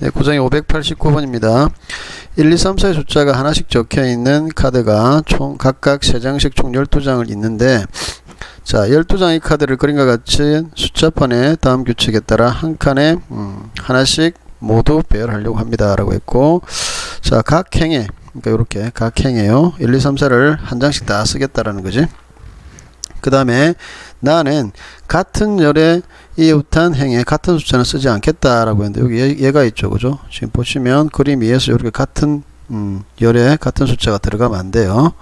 네, 구정이 589번입니다. 1, 2, 3, 4의 숫자가 하나씩 적혀 있는 카드가 총 각각 3장씩 총 12장을 있는데 자, 12장의 카드를 그림과 같이 숫자판에 다음 규칙에 따라 한 칸에 음, 하나씩 모두 배열하려고 합니다. 라고 했고 자, 각 행에 그러니까 이렇게 각 행에요. 1, 2, 3, 4를 한 장씩 다 쓰겠다라는 거지. 그 다음에 나는 같은 열에 이웃한 행에 같은 숫자는 쓰지 않겠다라고 했는데 여기 얘, 얘가 있죠. 그죠? 지금 보시면 그림 위에서 이렇게 같은 음, 열에 같은 숫자가 들어가면 안 돼요.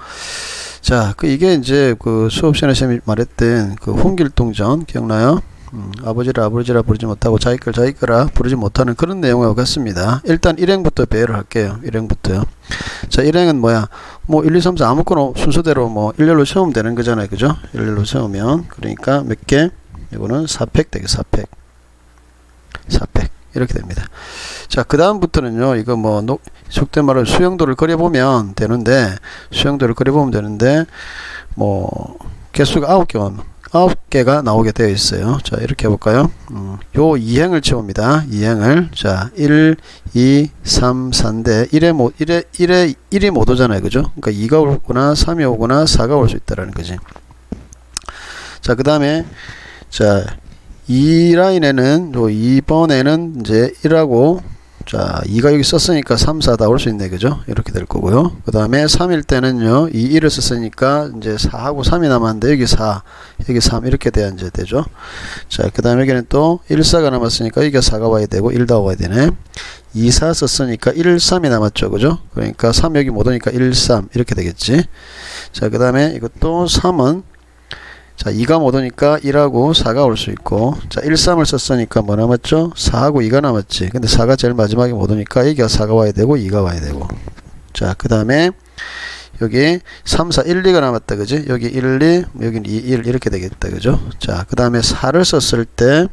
자 그 이게 이제 그 수업 시간에 쌤이 말했던 그 홍길동전 기억나요? 음, 아버지를 아버지라 부르지 못하고 자기 걸 자기 거라 부르지 못하는 그런 내용과 같습니다. 일단 일행부터 배열을 할게요. 일행부터요 자 일행은 뭐야 뭐 1, 2, 3, 4 아무거나 순서대로 뭐 일렬로 세우면 되는 거잖아요. 그죠? 일렬로 세우면. 그러니까 몇 개? 이거는 4팩 되게 4팩 4팩 이렇게 됩니다. 자 그 다음부터는요 이거 뭐 녹, 속된 말로 수영도를 그려보면 되는데 수영도를 그려보면 되는데 뭐 개수가 9개 가 9개가 나오게 되어 있어요. 자 이렇게 해볼까요? 음, 요 2행을 채웁니다. 2행을. 자 1, 2, 3, 4인데 1에 못 1에 1에 1이 못 오잖아요. 그죠? 그러니까 2가 오거나 3이 오거나 4가 올 수 있다라는 거지. 자 그 다음에 자, 이 라인에는 요 2번에는 이제 1하고 자, 2가 여기 썼으니까 3, 4 다 올 수 있네. 그죠? 이렇게 될 거고요. 그 다음에 3일 때는요, 이 1을 썼으니까 이제 4하고 3이 남았는데 여기 4, 여기 3 이렇게 돼야 이제 되죠. 자, 그 다음에 여기는 또 1, 4가 남았으니까 여기가 4가 와야 되고 1 다 와야 되네. 2, 4 썼으니까 1, 3이 남았죠. 그죠? 그러니까 3 여기 못 오니까 1, 3 이렇게 되겠지. 자, 그 다음에 이것도 3은 자, 2가 못 오니까 1하고 4가 올 수 있고, 자, 1, 3을 썼으니까 뭐 남았죠? 4하고 2가 남았지. 근데 4가 제일 마지막에 못 오니까 여기가 4가 와야 되고, 2가 와야 되고. 자, 그 다음에 여기 3, 4, 1, 2가 남았다. 그지? 여기 1, 2, 여기 2, 1 이렇게 되겠다. 그죠? 자, 그 다음에 4를 썼을 때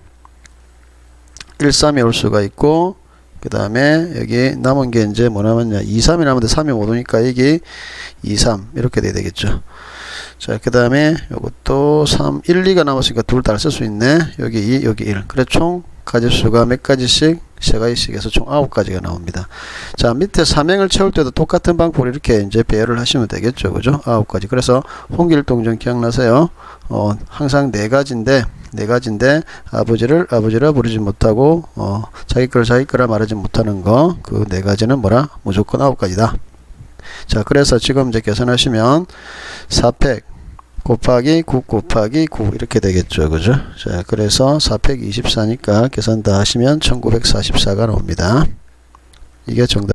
1, 3이 올 수가 있고, 그 다음에 여기 남은 게 이제 뭐 남았냐? 2, 3이 남았는데 3이 못 오니까 여기 2, 3 이렇게 돼야 되겠죠. 자, 그 다음에 요것도 3, 1, 2가 남았으니까 둘 다 쓸 수 있네. 여기 2, 여기 1. 그래, 총 가지수가 몇 가지씩? 세 가지씩 해서 총 9가지가 나옵니다. 자, 밑에 삼행을 채울 때도 똑같은 방법으로 이렇게 이제 배열을 하시면 되겠죠. 그죠? 9가지. 그래서 홍길동전 기억나세요? 어, 항상 네 가지인데, 네 가지인데, 아버지를 아버지라 부르지 못하고, 어, 자기 걸 자기 거라 말하지 못하는 거, 그네 가지는 뭐라? 무조건 9가지다. 자, 그래서 지금 이제 계산하시면 4팩 곱하기 9 곱하기 9 이렇게 되겠죠. 그죠? 자, 그래서 4팩 24니까 계산 다 하시면 1944가 나옵니다. 이게 정답.